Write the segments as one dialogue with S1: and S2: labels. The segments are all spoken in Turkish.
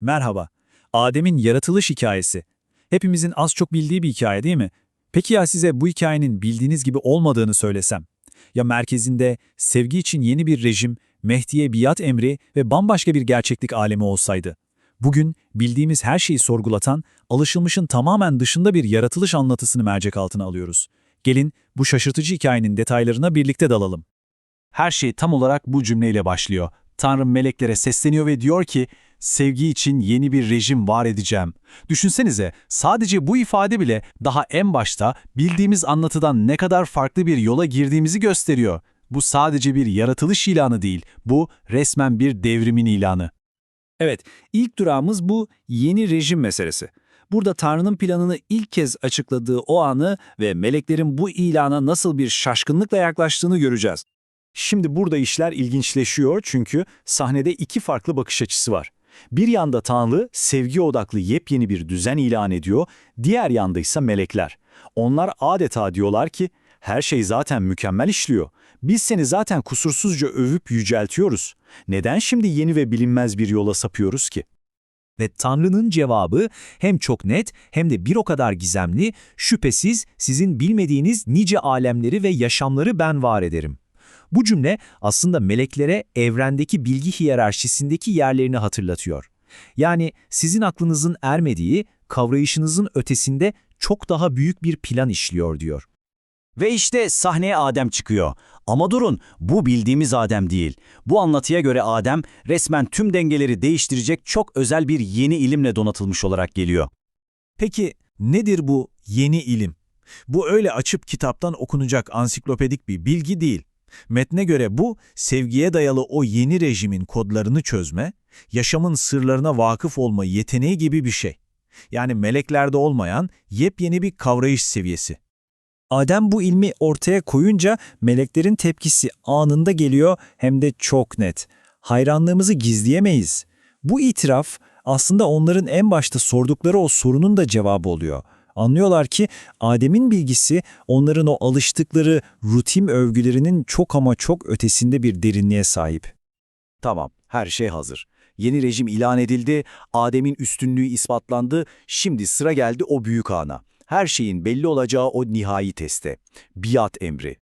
S1: Merhaba. Adem'in yaratılış hikayesi. Hepimizin az çok bildiği bir hikaye değil mi? Peki ya size bu hikayenin bildiğiniz gibi olmadığını söylesem? Ya merkezinde sevgi için yeni bir rejim, Mehdi'ye biat emri ve bambaşka bir gerçeklik alemi olsaydı? Bugün bildiğimiz her şeyi sorgulatan, alışılmışın tamamen dışında bir yaratılış anlatısını mercek altına alıyoruz. Gelin bu şaşırtıcı hikayenin detaylarına birlikte dalalım. Her şey tam olarak bu cümleyle başlıyor. Tanrım meleklere sesleniyor ve diyor ki, sevgi için yeni bir rejim var edeceğim. Düşünsenize, sadece bu ifade bile daha en başta bildiğimiz anlatıdan ne kadar farklı bir yola girdiğimizi gösteriyor. Bu sadece bir yaratılış ilanı değil, bu resmen bir devrimin ilanı. Evet, ilk durağımız bu yeni rejim meselesi. Burada Tanrı'nın planını ilk kez açıkladığı o anı ve meleklerin bu ilana nasıl bir şaşkınlıkla yaklaştığını göreceğiz. Şimdi burada işler ilginçleşiyor çünkü sahnede iki farklı bakış açısı var. Bir yanda Tanrı sevgi odaklı yepyeni bir düzen ilan ediyor, diğer yanda ise melekler. Onlar adeta diyorlar ki her şey zaten mükemmel işliyor. Biz seni zaten kusursuzca övüp yüceltiyoruz. Neden şimdi yeni ve bilinmez bir yola sapıyoruz ki?
S2: Ve Tanrı'nın cevabı hem çok net hem de bir o kadar gizemli, şüphesiz sizin bilmediğiniz nice alemleri ve yaşamları ben var ederim. Bu cümle aslında meleklere evrendeki bilgi hiyerarşisindeki yerlerini hatırlatıyor. Yani sizin aklınızın ermediği, kavrayışınızın ötesinde çok daha büyük bir plan işliyor diyor.
S3: Ve işte sahneye Adem çıkıyor. Ama durun, bu bildiğimiz Adem değil. Bu anlatıya göre Adem resmen tüm dengeleri değiştirecek çok özel bir yeni ilimle donatılmış olarak geliyor.
S1: Peki nedir bu yeni ilim? Bu öyle açıp kitaptan okunacak ansiklopedik bir bilgi değil. Metne göre bu, sevgiye dayalı o yeni rejimin kodlarını çözme, yaşamın sırlarına vakıf olma yeteneği gibi bir şey. Yani meleklerde olmayan yepyeni bir kavrayış seviyesi. Adem bu ilmi ortaya koyunca meleklerin tepkisi anında geliyor hem de çok net. Hayranlığımızı gizleyemeyiz. Bu itiraf aslında onların en başta sordukları o sorunun da cevabı oluyor. Anlıyorlar ki Adem'in bilgisi onların o alıştıkları rutin övgülerinin çok ama çok ötesinde bir derinliğe sahip.
S3: Tamam, her şey hazır. Yeni rejim ilan edildi, Adem'in üstünlüğü ispatlandı, şimdi sıra geldi o büyük ana. Her şeyin belli olacağı o nihai teste. Biat emri.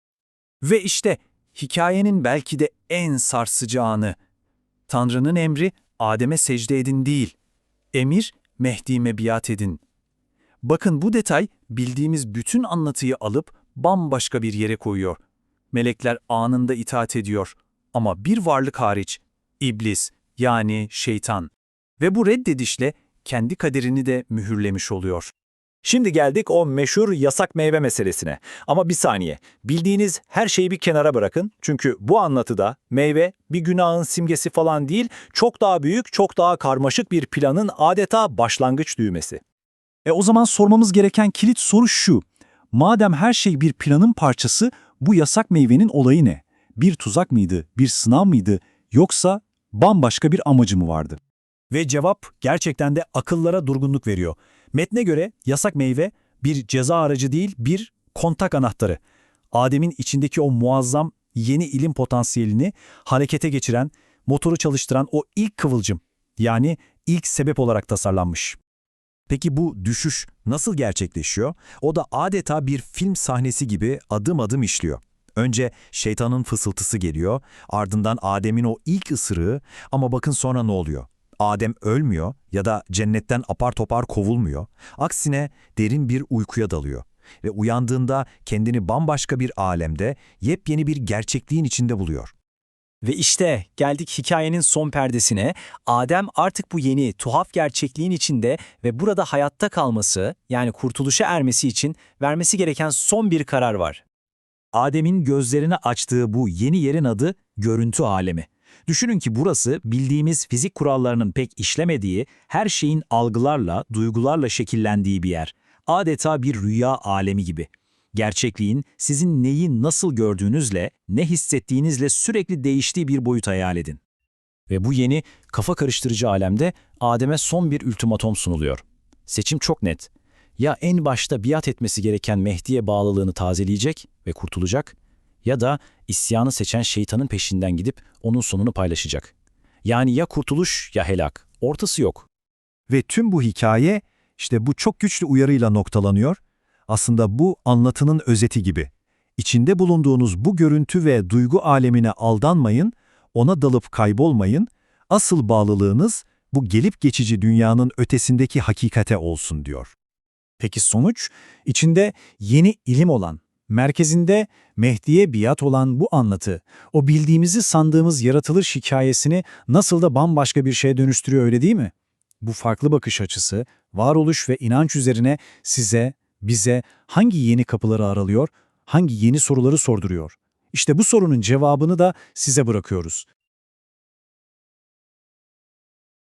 S1: Ve işte hikayenin belki de en sarsıcı anı. Tanrı'nın emri Adem'e secde edin değil. Emir Mehdi'me biat edin. Bakın bu detay bildiğimiz bütün anlatıyı alıp bambaşka bir yere koyuyor. Melekler anında itaat ediyor. Ama bir varlık hariç, iblis yani şeytan. Ve bu reddedişle kendi kaderini de mühürlemiş oluyor. Şimdi geldik o meşhur yasak meyve meselesine. Ama bir saniye, bildiğiniz her şeyi bir kenara bırakın. Çünkü bu anlatıda meyve bir günahın simgesi falan değil, çok daha büyük, çok daha karmaşık bir planın adeta başlangıç düğmesi. E o zaman sormamız gereken kilit soru şu. Madem her şey bir planın parçası, bu yasak meyvenin olayı ne? Bir tuzak mıydı, bir sınav mıydı, yoksa bambaşka bir amacı mı vardı? Ve cevap gerçekten de akıllara durgunluk veriyor. Metne göre yasak meyve bir ceza aracı değil, bir kontak anahtarı. Adem'in içindeki o muazzam yeni ilim potansiyelini harekete geçiren, motoru çalıştıran o ilk kıvılcım, yani ilk sebep olarak tasarlanmış. Peki bu düşüş nasıl gerçekleşiyor? O da adeta bir film sahnesi gibi adım adım işliyor. Önce şeytanın fısıltısı geliyor, ardından Adem'in o ilk ısırığı ama bakın sonra ne oluyor? Adem ölmüyor ya da cennetten apar topar kovulmuyor. Aksine derin bir uykuya dalıyor ve uyandığında kendini bambaşka bir alemde, yepyeni bir gerçekliğin içinde buluyor.
S2: Ve işte geldik hikayenin son perdesine. Adem artık bu yeni, tuhaf gerçekliğin içinde ve burada hayatta kalması, yani kurtuluşa ermesi için vermesi gereken son bir karar var.
S1: Adem'in gözlerini açtığı bu yeni yerin adı görüntü alemi. Düşünün ki burası bildiğimiz fizik kurallarının pek işlemediği, her şeyin algılarla, duygularla şekillendiği bir yer. Adeta bir rüya alemi gibi. Gerçekliğin sizin neyi nasıl gördüğünüzle, ne hissettiğinizle sürekli değiştiği bir boyut hayal edin. Ve bu yeni, kafa karıştırıcı alemde Adem'e son bir ultimatom sunuluyor. Seçim çok net. Ya en başta biat etmesi gereken Mehdi'ye bağlılığını tazeleyecek ve kurtulacak ya da isyanı seçen şeytanın peşinden gidip onun sonunu paylaşacak. Yani ya kurtuluş ya helak, ortası yok.
S4: Ve tüm bu hikaye işte bu çok güçlü uyarıyla noktalanıyor. Aslında bu anlatının özeti gibi. İçinde bulunduğunuz bu görüntü ve duygu alemine aldanmayın, ona dalıp kaybolmayın. Asıl bağlılığınız bu gelip geçici dünyanın ötesindeki hakikate olsun diyor.
S1: Peki sonuç? İçinde yeni ilim olan, merkezinde Mehdi'ye biat olan bu anlatı, o bildiğimizi sandığımız yaratılış hikayesini nasıl da bambaşka bir şeye dönüştürüyor öyle değil mi? Bu farklı bakış açısı, varoluş ve inanç üzerine size, bize hangi yeni kapıları aralıyor, hangi yeni soruları sorduruyor? İşte bu sorunun cevabını da size bırakıyoruz.